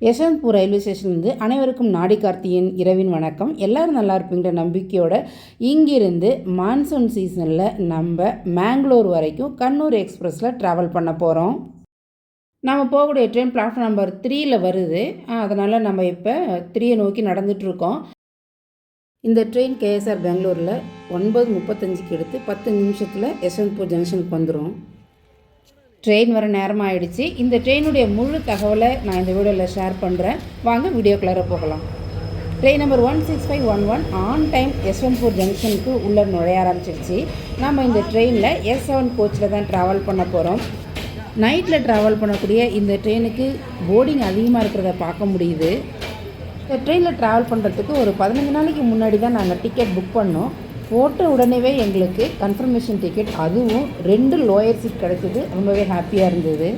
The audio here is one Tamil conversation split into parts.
யசவந்த்பூர் ரயில்வே ஸ்டேஷன்லேருந்து அனைவருக்கும் நாடி கார்த்தியின் இரவின் வணக்கம். எல்லாரும் நல்லா இருப்பீங்கிற நம்பிக்கையோடு இங்கிருந்து மான்சூன் சீசனில் நம்ம மேங்களூர் வரைக்கும் கண்ணூர் எக்ஸ்பிரஸில் ட்ராவல் பண்ண போகிறோம் நம்ம போகக்கூடிய ட்ரெயின் பிளாட்ஃபார்ம் நம்பர் த்ரீயில் வருது. அதனால் நம்ம இப்போ த்ரீயை நோக்கி நடந்துகிட்ருக்கோம் இந்த ட்ரெயின் கேஎஸ்ஆர் பெங்களூரில் ஒன்பது முப்பத்தஞ்சுக்கு எடுத்து பத்து நிமிஷத்தில் யசவந்த்பூர் ஜங்ஷனுக்கு வந்துடும் ட்ரெயின் வர நேரம் ஆயிடுச்சு இந்த ட்ரெயினுடைய முழு தகவலை நான் இந்த வீடியோவில் ஷேர் பண்ணுறேன் வாங்க வீடியோக்குள்ளார போகலாம். Train number one six five one one on time Yeshwantpur ஜங்ஷனுக்கு உள்ளே நுழைய ஆரம்பிச்சிருச்சு. நம்ம இந்த ட்ரெயினில் எஸ் செவன் கோச்சில் தான் ட்ராவல் பண்ண போகிறோம் நைட்டில் ட்ராவல் பண்ணக்கூடிய இந்த ட்ரெயினுக்கு போர்டிங் அதிகமாக இருக்கிறத பார்க்க முடியுது. இந்த ட்ரெயினில் ட்ராவல் பண்ணுறதுக்கு ஒரு பதினஞ்சு நாளைக்கு முன்னாடி தான் நாங்கள் டிக்கெட் புக் பண்ணோம். போட்ட உடனேவே எங்களுக்கு கன்ஃபர்மேஷன் டிக்கெட் அதுவும் ரெண்டு லோயர் சீட் கிடைச்சது. ரொம்பவே ஹாப்பியாக இருந்தது.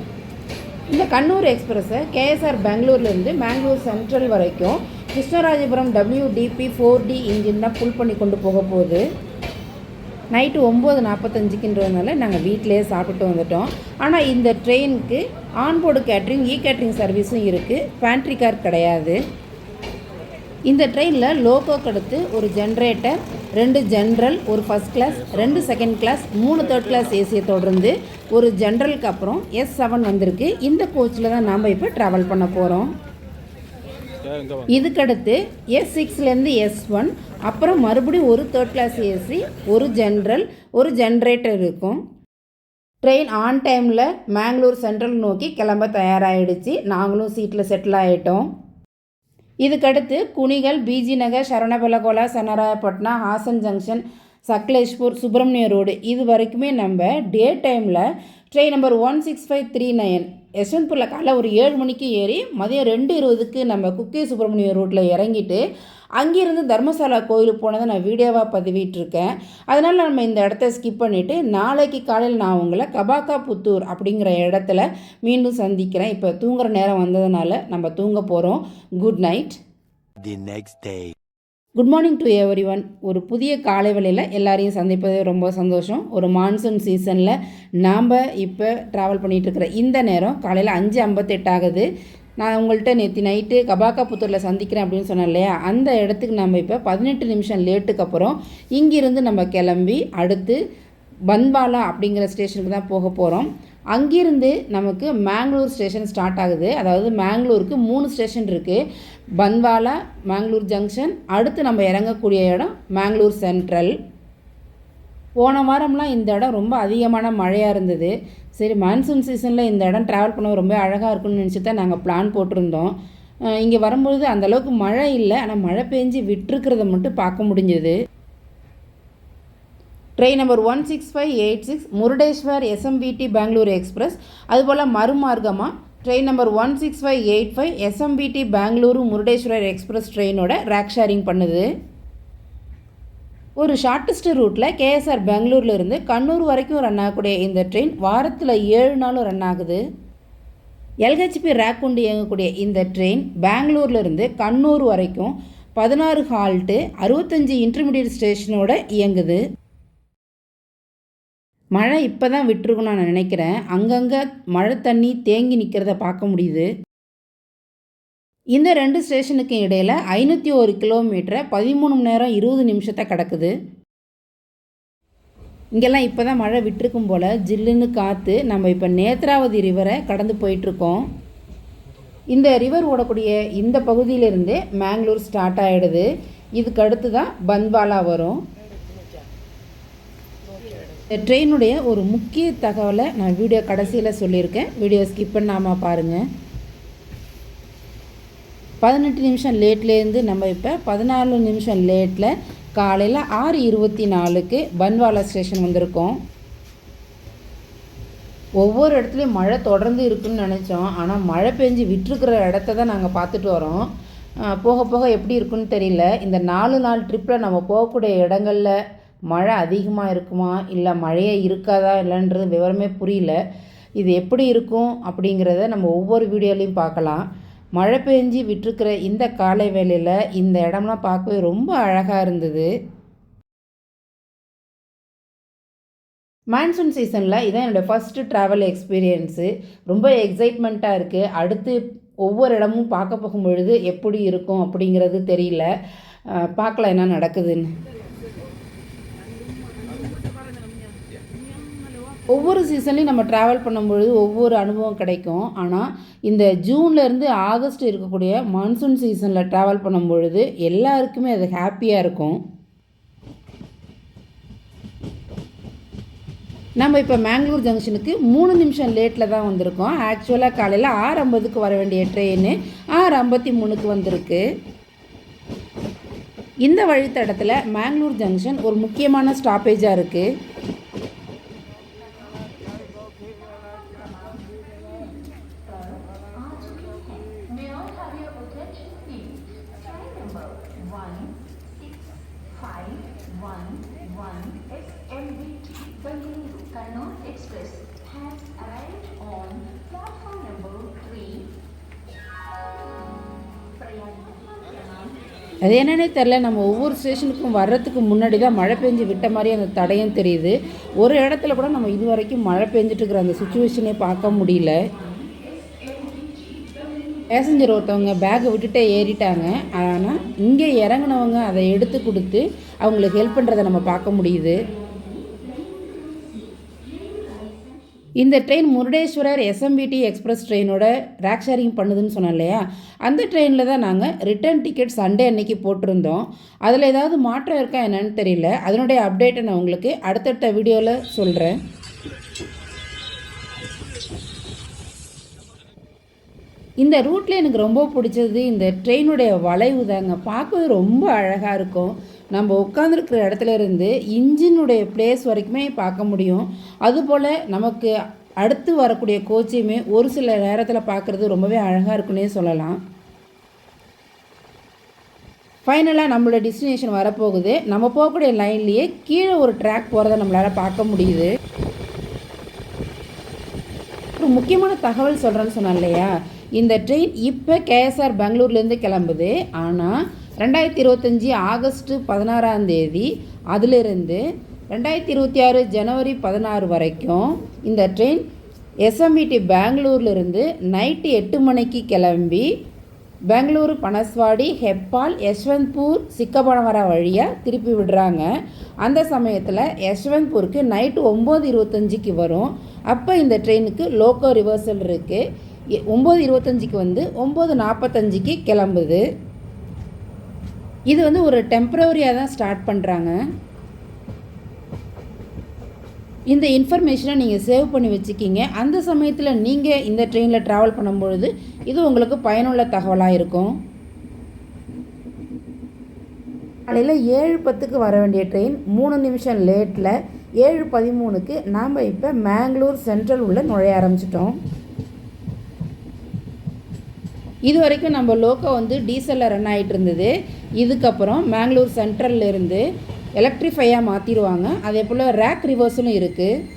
இந்த கண்ணூர் எக்ஸ்பிரஸை கேஎஸ்ஆர் பெங்களூர்லேருந்து மேங்களூர் சென்ட்ரல் வரைக்கும் Krishnarajapuram WDP four D engine தான் ஃபுல் பண்ணி கொண்டு போக போகுது. நைட்டு ஒம்பது நாற்பத்தஞ்சுக்குன்றதுனால நாங்கள் வீட்டிலேயே சாப்பிட்டு வந்துட்டோம். ஆனால் இந்த ட்ரெயினுக்கு ஆன்போர்டு கேட்ரிங் இ கேட்ரிங் சர்வீஸும் இருக்குது பேண்ட்ரி கார் கிடையாது. இந்த ட்ரெயினில் லோகோக்கு அடுத்து ஒரு ஜென்ரேட்டர் ரெண்டு ஜென்ரல் ஒரு ஃபஸ்ட் கிளாஸ் ரெண்டு செகண்ட் கிளாஸ் மூணு தேர்ட் கிளாஸ் ஏசியை தொடர்ந்து ஒரு ஜென்ரலுக்கு அப்புறம் எஸ் செவன் வந்திருக்கு. இந்த கோச்சில் தான் நாம் இப்போ ட்ராவல் பண்ண போகிறோம் இதுக்கடுத்து எஸ் சிக்ஸ்லேருந்து எஸ் ஒன் அப்புறம் மறுபடியும் ஒரு தேர்ட் கிளாஸ் ஏசி ஒரு ஜென்ரல் ஒரு ஜென்ரேட்டர் இருக்கும். ட்ரெயின் ஆன் டைமில் மேங்களூர் சென்ட்ரல் நோக்கி கிளம்ப தயாராகிடுச்சு நாங்களும் சீட்டில் செட்டில் ஆகிட்டோம் இதுக்கடுத்து Kunigal BG Nagar Shravanabelagola Channarayapatna Hassan junction Sakleshpur Subramanya road. இது வரைக்குமே நம்ம டே டைமில் train number one six five three nine யஷ்வந்த்பூரில் காலைல ஒரு ஏழு மணிக்கு ஏறி மதியம் ரெண்டு இருபதுக்கு நம்ம குக்கே சுப்பிரமணிய ரோட்டில் இறங்கிட்டு அங்கேருந்து தர்மசாலா கோயிலுக்கு போனதை நான் வீடியோவாக பதிவிட்டிருக்கேன். அதனால் நம்ம இந்த இடத்த ஸ்கிப் பண்ணிவிட்டு நாளைக்கு காலையில் நான் உங்களை கபாக்கா புத்தூர் அப்படிங்கிற இடத்துல மீண்டும் சந்திக்கிறேன். இப்போ தூங்குற நேரம் வந்ததுனால நம்ம தூங்க போகிறோம் good night the next day good morning to everyone ஒரு புதிய காலை வேளையில் எல்லாரையும் சந்திப்பது ரொம்ப சந்தோஷம். ஒரு மான்சூன் சீசனில் நாம் இப்போ ட்ராவல் பண்ணிகிட்டு இருக்கிற இந்த நேரம் காலையில் அஞ்சு ஐம்பத்தெட்டு ஆகுது. நான் உங்கள்கிட்ட நேற்று நைட்டு கபாக்கா புத்தூரில் சந்திக்கிறேன் அப்படின்னு சொன்னேன் இல்லையா? அந்த இடத்துக்கு நம்ம இப்போ பதினெட்டு நிமிஷம் லேட்டுக்கு அப்புறம் இங்கிருந்து நம்ம கிளம்பி அடுத்து பன்பாலா அப்படிங்கிற ஸ்டேஷனுக்கு தான் போக போகிறோம் அங்கிருந்து நமக்கு மேங்களூர் ஸ்டேஷன் ஸ்டார்ட் ஆகுது. அதாவது மேங்களூருக்கு மூணு ஸ்டேஷன் இருக்குது பன்வாலா மேங்களூர் ஜங்ஷன் அடுத்து நம்ம இறங்கக்கூடிய இடம் மேங்களூர் சென்ட்ரல் போன வாரம்லாம் இந்த இடம் ரொம்ப அதிகமான மழையாக இருந்தது. சரி மான்சூன் சீசனில் இந்த இடம் ட்ராவல் பண்ண ரொம்ப அழகாக இருக்கும்னு நினச்சி தான் நாங்கள் பிளான் போட்டிருந்தோம். இங்கே வரும்பொழுது அந்தளவுக்கு மழை இல்லை. ஆனால் மழை பெஞ்சு விட்டுருக்கிறத மட்டும் பார்க்க முடிஞ்சது. Train number one six five eight six Murudeshwar SMVT Bengaluru express அதுபோல் மறுமார்க்கமாக train number one six five eight five SMVT Bengaluru Murudeshwar express ட்ரெயினோட rake sharing பண்ணுது. ஒரு ஷார்ட்டஸ்ட் ரூட்டில் கேஎஸ்ஆர் பெங்களூர்லேருந்து கண்ணூர் வரைக்கும் ரன் ஆகக்கூடிய இந்த ட்ரெயின் வாரத்தில் ஏழு நாளும் ரன் ஆகுது. எல்ஹெச்பி ரேக் கொண்டு இயங்கக்கூடிய இந்த ட்ரெயின் பெங்களூர்லேருந்து கண்ணூர் வரைக்கும் பதினாறு ஹால்ட்டு அறுபத்தஞ்சி இன்டர்மீடியட் ஸ்டேஷனோட இயங்குது. மழை இப்போ தான் விட்டுருக்குன்னு நான் நினைக்கிறேன். அங்கங்கே மழை தண்ணி தேங்கி நிற்கிறத பார்க்க முடியுது. இந்த ரெண்டு ஸ்டேஷனுக்கு இடையில் ஐநூற்றி ஒரு கிலோமீட்டரை பதிமூணு மணி நேரம் இருபது நிமிஷத்தை கிடக்குது. இங்கெல்லாம் இப்போ தான் மழை விட்டுருக்கும் போல் ஜில்லுன்னு காற்று நம்ம இப்போ நேத்ராவதி ரிவரை கடந்து போயிட்டுருக்கோம். இந்த ரிவர் ஓடக்கூடிய இந்த பகுதியிலிருந்தே மேங்களூர் ஸ்டார்ட் ஆகிடுது இதுக்கு அடுத்து தான் பன்வாலா வரும். ட்ரெயினுடைய ஒரு முக்கிய தகவலை நான் வீடியோ கடைசியில் சொல்லியிருக்கேன். வீடியோ ஸ்கிப் பண்ணாமல் பாருங்கள் பதினெட்டு நிமிஷம் லேட்லேருந்து நம்ம இப்போ பதினாலு நிமிஷம் லேட்டில் காலையில் ஆறு இருபத்தி நாலுக்கு பன்வாலா ஸ்டேஷன் வந்திருக்கோம். ஒவ்வொரு இடத்துலையும் மழை தொடர்ந்து இருக்குன்னு நினச்சோம். ஆனால் மழை பெஞ்சு விட்டுருக்கிற இடத்த தான் நாங்கள் பார்த்துட்டு வரோம். போக போக எப்படி இருக்குன்னு தெரியல. இந்த நாலு நாள் ட்ரிப்பில் நம்ம போகக்கூடிய இடங்களில் மழை அதிகமாக இருக்குமா? இல்லை மழையே இருக்காதா? இல்லைன்றது விவரமே புரியல. இது எப்படி இருக்கும் அப்படிங்கிறத நம்ம ஒவ்வொரு வீடியோலையும் பார்க்கலாம். மழை பெஞ்சு விட்டுருக்கிற இந்த காலை வேளையில் இந்த இடம்லாம் பார்க்கவே ரொம்ப அழகாக இருந்தது. மான்சூன் சீசனில் இதான் என்னோடய ஃபஸ்ட்டு ட்ராவல் எக்ஸ்பீரியன்ஸு ரொம்ப எக்ஸைட்மெண்ட்டாக இருக்குது அடுத்து ஒவ்வொரு இடமும் பார்க்க போகும் பொழுது எப்படி இருக்கும் அப்படிங்கிறது தெரியல. பார்க்கலாம் என்ன நடக்குதுன்னு. ஒவ்வொரு சீசன்லையும் நம்ம ட்ராவல் பண்ணும்பொழுது ஒவ்வொரு அனுபவம் கிடைக்கும். ஆனால் இந்த ஜூன்லேருந்து ஆகஸ்ட் இருக்கக்கூடிய மான்சூன் சீசனில் ட்ராவல் பண்ணும் பொழுது எல்லாருக்குமே அது ஹாப்பியாக இருக்கும். நம்ம இப்போ மேங்களூர் ஜங்ஷனுக்கு மூணு நிமிஷம் லேட்டில் தான் வந்திருக்கோம். ஆக்சுவலாக காலையில் ஆறு ஐம்பதுக்கு வர வேண்டிய ட்ரெயின் ஆறு ஐம்பத்தி மூணுக்கு வந்திருக்கு. இந்த வழித்தடத்தில் மேங்களூர் ஜங்ஷன் ஒரு முக்கியமான ஸ்டாப்பேஜாக இருக்குது one six five one one SMBT Bengaluru Kannur Express has arrived on platform number three. அது என்னன்னே தெரில நம்ம ஒவ்வொரு ஸ்டேஷனுக்கும் வர்றதுக்கு முன்னாடி தான் மழை பெஞ்சு விட்ட மாதிரி அந்த தடையும் தெரியுது ஒரு இடத்துல கூட நம்ம இது வரைக்கும் மழை பெஞ்சிட்டு இருக்கிற அந்த சுச்சுவேஷனே பார்க்க முடியல பேசஞ்சர் ஒருத்தவங்க பேக்கை விட்டுட்டே ஏறிட்டாங்க. ஆனால் இங்கே இறங்குனவங்க அதை எடுத்து கொடுத்து அவங்களுக்கு ஹெல்ப் பண்ணுறதை நம்ம பார்க்க முடியுது. இந்த ட்ரெயின் முருடேஸ்வரர் எஸ்எம்பிடி எக்ஸ்பிரஸ் ட்ரெயினோட ரேக் ஷேரிங் பண்ணுதுன்னு சொன்னேன் இல்லையா? அந்த ட்ரெயினில் தான் நாங்கள் ரிட்டர்ன் டிக்கெட் சண்டே அன்னைக்கு போட்டிருந்தோம். அதில் ஏதாவது மாற்றம் இருக்கா என்னன்னு தெரியல. அதனுடைய அப்டேட்டை நான் உங்களுக்கு அடுத்தடுத்த வீடியோவில் சொல்கிறேன் இந்த ரூட்டில் எனக்கு ரொம்ப பிடிச்சது இந்த ட்ரெயினுடைய வளைவு தாங்க. பார்க்கவே ரொம்ப அழகாக இருக்கும். நம்ம உட்காந்துருக்கிற இடத்துல இருந்து இன்ஜினுடைய பிளேஸ் வரைக்குமே பார்க்க முடியும். அதுபோல் நமக்கு அடுத்து வரக்கூடிய கோச்சையுமே ஒரு சில நேரத்தில் பார்க்குறது ரொம்பவே அழகாக இருக்குன்னே சொல்லலாம். ஃபைனலாக நம்மளோட டெஸ்டினேஷன் வரப்போகுது. நம்ம போகக்கூடிய லைன்லேயே கீழே ஒரு ட்ராக் போகிறத நம்மளால் பார்க்க முடியுது. ஒரு முக்கியமான தகவல் சொல்கிறேன்னு சொன்னேன் இல்லையா? இந்த ட்ரெயின் இப்போ கேஎஸ்ஆர் பெங்களூர்லேருந்து கிளம்புது. ஆனால் ரெண்டாயிரத்தி இருபத்தஞ்சி ஆகஸ்ட்டு பதினாறாம் தேதி அதிலிருந்து ரெண்டாயிரத்தி இருபத்தி ஆறு ஜனவரி பதினாறு வரைக்கும் இந்த ட்ரெயின் எஸ்எம்இடி பெங்களூர்லேருந்து நைட்டு எட்டு மணிக்கு கிளம்பி பெங்களூரு பனஸ்வாடி ஹெப்பால் யஷ்வந்த்பூர் சிக்கப்பனவரா வழியாக திருப்பி விடுறாங்க. அந்த சமயத்தில் யஷ்வந்த்பூருக்கு நைட்டு ஒம்பது இருபத்தஞ்சிக்கு வரும். அப்போ இந்த ட்ரெயினுக்கு லோக்கோ ரிவர்சல் இருக்குது ஒம்பது இருபத்தஞ்சிக்கு வந்து ஒம்பது நாற்பத்தஞ்சிக்கு கிளம்புது. இது வந்து ஒரு டெம்ப்ரவரியாக தான் ஸ்டார்ட் பண்ணுறாங்க இந்த இன்ஃபர்மேஷனை நீங்கள் சேவ் பண்ணி வச்சுக்கிங்க. அந்த சமயத்தில் நீங்கள் இந்த ட்ரெயினில் ட்ராவல் பண்ணும்பொழுது இது உங்களுக்கு பயனுள்ள தகவலாக இருக்கும். காலையில் ஏழு பத்துக்கு வர வேண்டிய ட்ரெயின் மூணு நிமிஷம் லேட்டில் ஏழு பதிமூணுக்கு நாம் இப்போ மேங்களூர் சென்ட்ரல் உள்ள நுழைய ஆரம்பிச்சிட்டோம். இது வரைக்கும் நம்ம லோக்கோ வந்து டீசலில் ரன் ஆகிட்டு இருந்தது. இதுக்கப்புறம் மேங்களூர் சென்ட்ரல்ல இருந்து எலக்ட்ரிஃபையாக மாற்றிடுவாங்க அதே போல் ரேக் ரிவர்ஸும் இருக்குது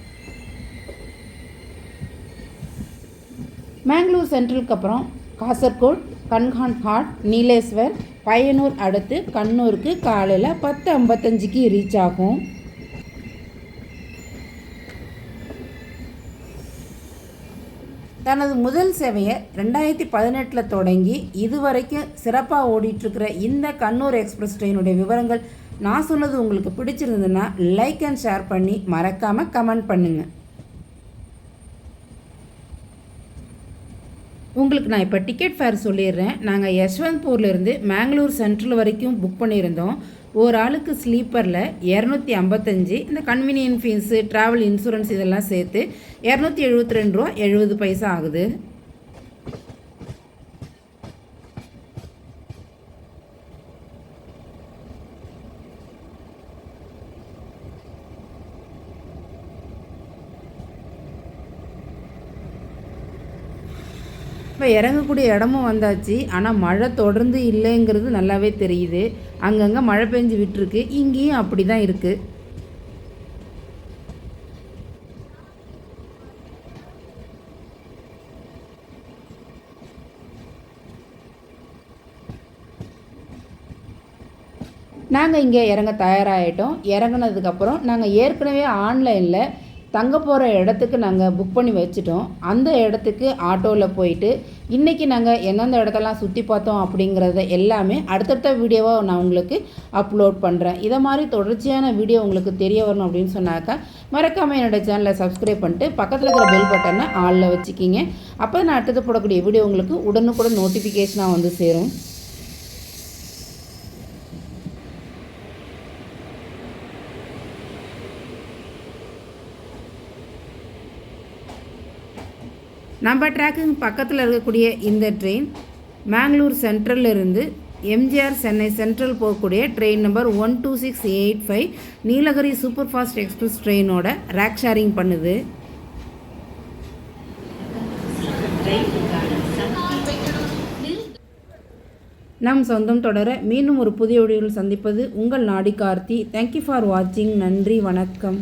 மேங்களூர் சென்ட்ரலுக்கு அப்புறம் காசர்கோட் கன்ஹான் ஹாட் நீலேஸ்வர் பையனூர் அடுத்து கண்ணூருக்கு காலையில் பத்து ஐம்பத்தஞ்சுக்கு ரீச் ஆகும். தனது முதல் சேவையை ரெண்டாயிரத்தி பதினெட்டில் தொடங்கி இதுவரைக்கும் சிறப்பாக ஓடிட்டுருக்கிற இந்த கண்ணூர் எக்ஸ்பிரஸ் ட்ரெயினுடைய விவரங்கள் நான் சொன்னது உங்களுக்கு பிடிச்சிருந்ததுன்னா லைக் அண்ட் ஷேர் பண்ணி மறக்காமல் கமெண்ட் பண்ணுங்கள் உங்களுக்கு நான் இப்போ டிக்கெட் ஃபேர் சொல்லிடுறேன். நாங்கள் யஷ்வந்த்பூர்லேருந்து மேங்களூர் சென்ட்ரல் வரைக்கும் புக் பண்ணியிருந்தோம். ஒரு ஆளுக்கு ஸ்லீப்பரில் இரநூத்தி ஐம்பத்தஞ்சு இந்த கன்வீனியன் ஃபீஸு ட்ராவல் இன்சூரன்ஸ் இதெல்லாம் சேர்த்து இரநூத்தி எழுபத்தி ரெண்டு ரூபா எழுபது பைசா ஆகுது. இப்போ இறங்கக்கூடிய இடமும் வந்தாச்சு. ஆனால் மழை தொடர்ந்து இல்லைங்கிறது நல்லாவே தெரியுது. அங்கங்கே மழை பெஞ்சு விட்டுருக்கு. இங்கேயும் அப்படி தான் இருக்குது நாங்கள் இங்கே இறங்க தயாராகிட்டோம் இறங்கினதுக்கப்புறம் நாங்கள் ஏற்கனவே ஆன்லைனில் தங்க போகிற இடத்துக்கு நாங்கள் புக் பண்ணி வச்சுட்டோம். அந்த இடத்துக்கு ஆட்டோவில் போயிட்டு இன்றைக்கி நாங்கள் எந்தெந்த இடத்தெல்லாம் சுற்றி பார்த்தோம் அப்படிங்கிறத எல்லாமே அடுத்தடுத்த வீடியோவாக நான் உங்களுக்கு அப்லோட் பண்ணுறேன் இதை மாதிரி தொடர்ச்சியான வீடியோ உங்களுக்கு தெரிய வரணும் அப்படின்னு சொன்னாக்கா மறக்காமல் என்னோடய சேனலை சப்ஸ்கிரைப் பண்ணிட்டு பக்கத்தில் இருக்கிற பெல் பட்டனை ஆளில் வச்சுக்கிங்க. அப்போ நான் அடுத்தது போடக்கூடிய வீடியோ உங்களுக்கு உடனுக்குடன் நோட்டிஃபிகேஷனாக வந்து சேரும். நம்ம ட்ராக்குக்கு பக்கத்தில் இருக்கக்கூடிய இந்த ட்ரெயின் மேங்களூர் சென்ட்ரல்லிருந்து எம்ஜிஆர் சென்னை சென்ட்ரல் போகக்கூடிய train number one two six eight five Nilgiri superfast express ட்ரெயினோட rake sharing பண்ணுது. நம் சொந்தம் தொடர மீண்டும் ஒரு புதிய வீடியோவில் சந்திப்பது உங்கள் நாடி கார்த்தி. தேங்க்யூ ஃபார் வாட்சிங் நன்றி. வணக்கம்.